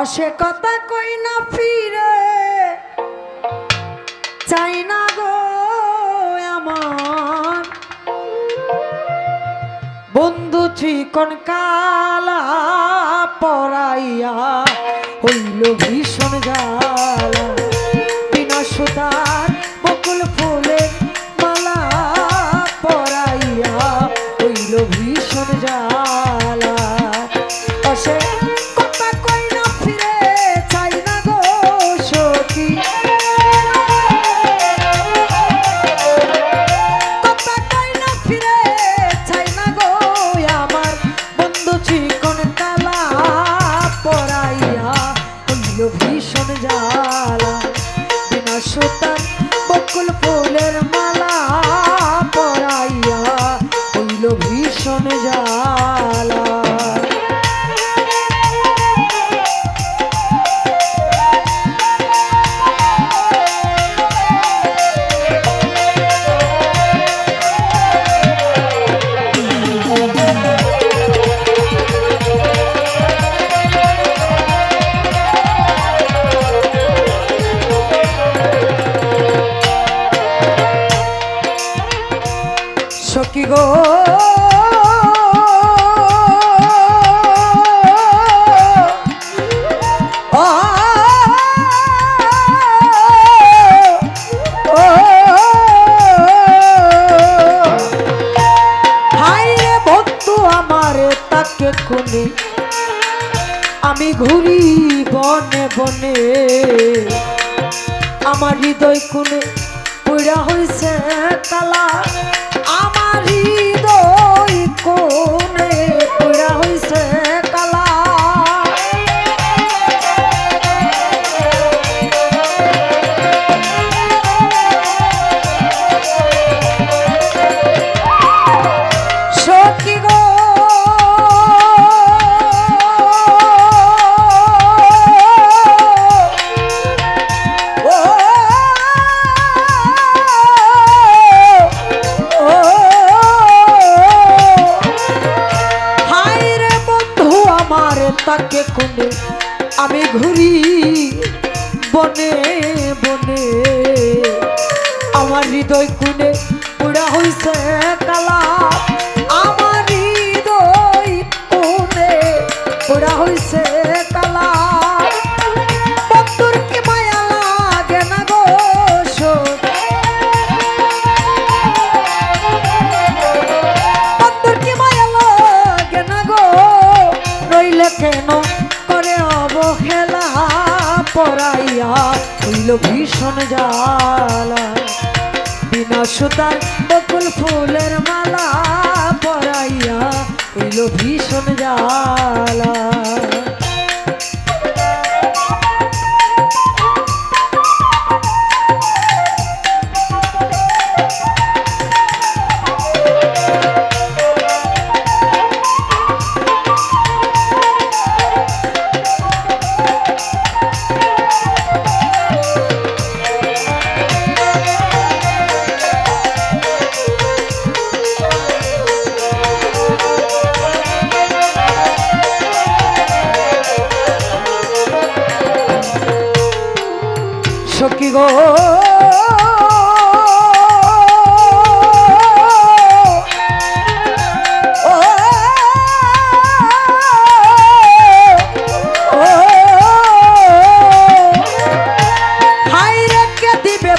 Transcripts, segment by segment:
অসে কথা কই না ফিরে? চাই না গো আমার বন্ধু চিকন কালা পরাইয়া হইল ভীষণ জ্বালা। ভীষণ বনে বনে আমার হৃদয় কোনে পড়া হয়েছে তালা। আমার হৃদয় কোনে ঘুরি বনে বনে। আমার হৃদয় কুনে পুরা হইছে কালা। পরাইয়া হইল ভীষণ জ্বালা। বিনা সুতার বকুল ফুলের মালা পরাইয়া হইল ভীষণ জ্বালা। সখী গো।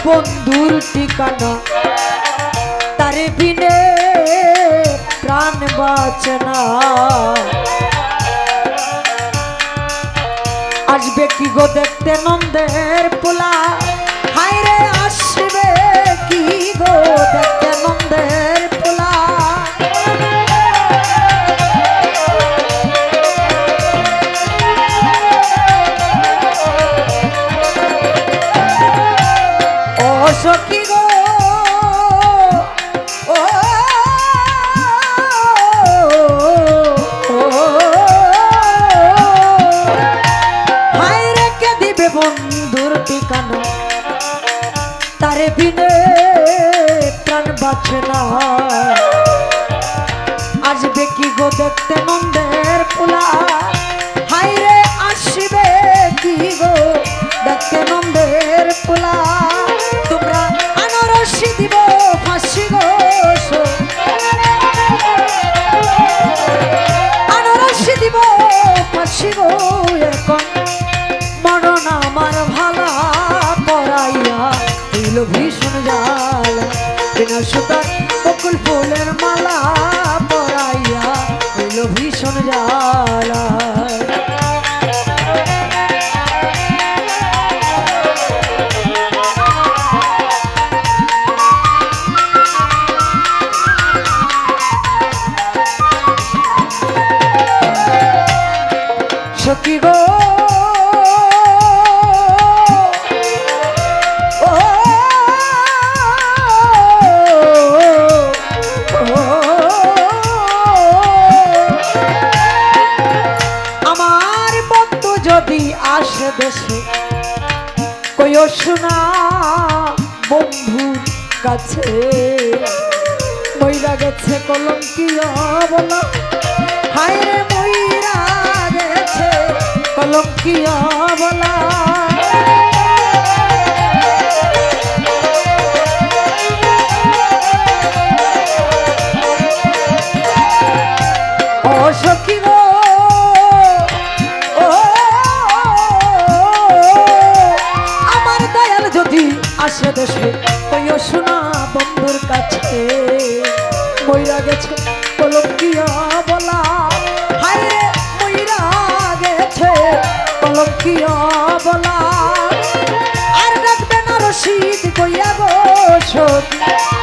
বন্ধুর ঠিকানা? তারে বিনে প্রাণ বাঁচে না। আসবে কি গো দেখতে নন্দের পোলা? সখী গো ও হায় রেখে দিবে বন্ধুর ঠিকানো তারে আসবে কি গো দেখতে মন্দের পোলা রে আসবে কি গো দেখতে মন্দের পোলা বিনা সুতার বকুল ফুলের মালা পড়াইয়া হইল ভীষণ জালা শোনা বন্ধুর কাছে। মইরা গেছে কলঙ্কিয়া বলা হায় রে মইরা গেছে কলঙ্কিয়া বলা যদি আসে দেশে, তাইও শোনা বন্ধুর কাছে। মইরা গেছে কলঙ্কিয়া বলা। হায় মইরা গেছে কলঙ্কিয়া বলা। আর ডাকবে না রশিদ কইয়া গো সখী